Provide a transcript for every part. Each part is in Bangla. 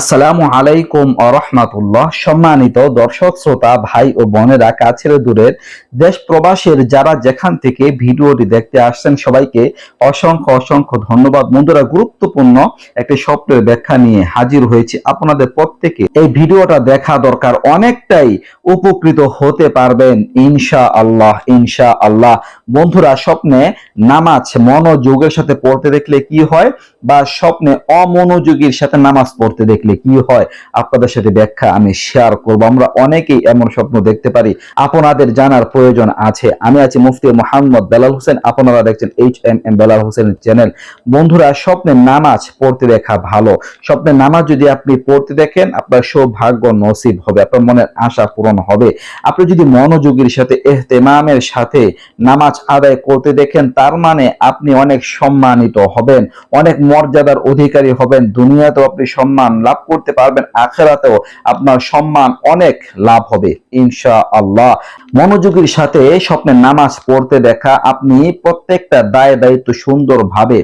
আসসালামু আলাইকুম আরহামাতুল্লাহ সম্মানিত দর্শক, শ্রোতা, ভাই ও বোনেরা, কাছের দূরের দেশ প্রবাসের যারা যেখান থেকে ভিডিওটি দেখতে আসছেন, সবাইকে অসংখ্য অসংখ্য ধন্যবাদ। বন্ধুরা, গুরুত্বপূর্ণ একটি স্বপ্নের ব্যাখ্যা নিয়ে হাজির হয়েছে। আপনাদের প্রত্যেকে এই ভিডিওটা দেখা দরকার। অনেকটাই উপকৃত হতে পারবেন ইনশা আল্লাহ ইনশা আল্লাহ বন্ধুরা, স্বপ্নে নামাজ মনোযোগের সাথে পড়তে দেখলে কি হয়? বা স্বপ্নে অমনোযোগীর সাথে নামাজ পড়তে দেখলে কি হয় আপনাদের সাথে ব্যাখ্যা আমি শেয়ার করব। আমরা অনেকেই এমন স্বপ্ন দেখতে পারি। আপনাদের জানার প্রয়োজন আছে। আমি আছি মুফতি মোহাম্মদ বেলাল হোসেন। আপনারা দেখছেন H M M Belal Hossain channel বন্ধুরা স্বপ্নে নামাজ পড়তে দেখা ভালো। স্বপ্নে নামাজ যদি আপনি পড়তে দেখেন, আপনার সৌভাগ্য নসিব হবে, আপনার মনের আশা পূরণ হবে। আপনি যদি মনোযোগীর সাথে এহতেমামের সাথে নামাজ আদায় করতে দেখেন, তার মানে আপনি অনেক সম্মানিত হবেন, অনেক মর্যাদার অধিকারী হবেন, দুনিয়াতেও আপনি সম্মান লাভ করতে পারবেন আখেরাতেও। আপনার সম্মান অনেক লাভ হবে ইনশা আল্লাহ মনোযোগীর সাথে স্বপ্নের নামাজ পড়তে দেখা আপনি প্রত্যেকটা দায় দায়িত্ব সুন্দরভাবে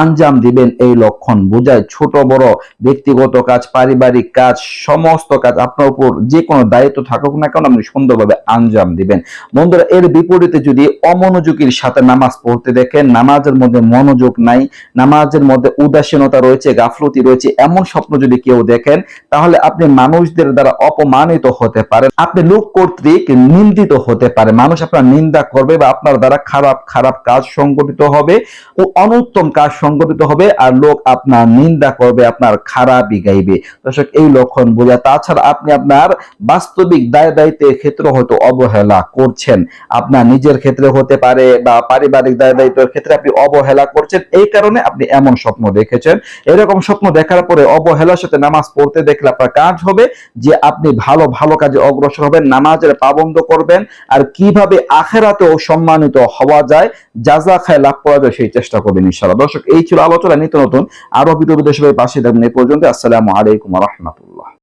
আঞ্জাম দিবেন এই লক্ষণ বোঝায় ছোট বড় ব্যক্তিগত কাজ, পারিবারিক কাজ, সমস্ত কাজ আপনার উপর যে কোনো দায়িত্ব থাকুক না কেন আপনি সুন্দরভাবে আঞ্জাম দিবেন। বন্ধুরা, এর বিপরীতে যদি অমনোযোগীর সাথে নামাজ পড়তে দেখেন, নামাজের মধ্যে মনোযোগ নাই, নামাজের মধ্যে উদাসীনতা রয়েছে, গাফলতি রয়েছে, এমন স্বপ্ন যদি কেউ দেখেন, তাহলে আপনি মানুষদের দ্বারা অপমানিত হতে পারেন। আপনি লোক কর্তৃক নিন্দিত হতে পারে। মানুষ আপনার নিন্দা করবে বা আপনার দ্বারা খারাপ খারাপ কাজ সংগঠিত হবে ও অনুত্তম কাজ সংগঠিত হবে আর লোক আপনার নিন্দা করবে, আপনার খারাপই গাইবে। দর্শক, এই লক্ষণ বোঝা। তাছাড়া আপনি আপনার বাস্তবিক দায় দায়িত্বের ক্ষেত্রে হয়তো অবহেলা করছেন। আপনার নিজের ক্ষেত্রে হতে পারে বা পারিবারিক দায় দায়িত্বের ক্ষেত্রে আপনি অবহেলা করছেন। এই কারণে আপনি এমন স্বপ্ন দেখেছেন। এরকম স্বপ্ন দেখার পরে অবহেলার সাথে নামাজ পড়তে দেখলে আপনার কাজ হবে যে আপনি ভালো ভালো কাজে অগ্রসর হবেন, নামাজের পাবন্দ করবেন আর কীভাবে আখেরাতেও সম্মানিত হওয়া যায়, যা যা খায় লাভ করা যায় সেই চেষ্টা করবেন ইনশাআল্লাহ। দর্শক, এই ছিল আলোচনা, নিত্য নতুন আরও বিদেশ পাশে থাকবেন এই পর্যন্ত। আসসালামু আলাইকুম রহমতুল্লাহ।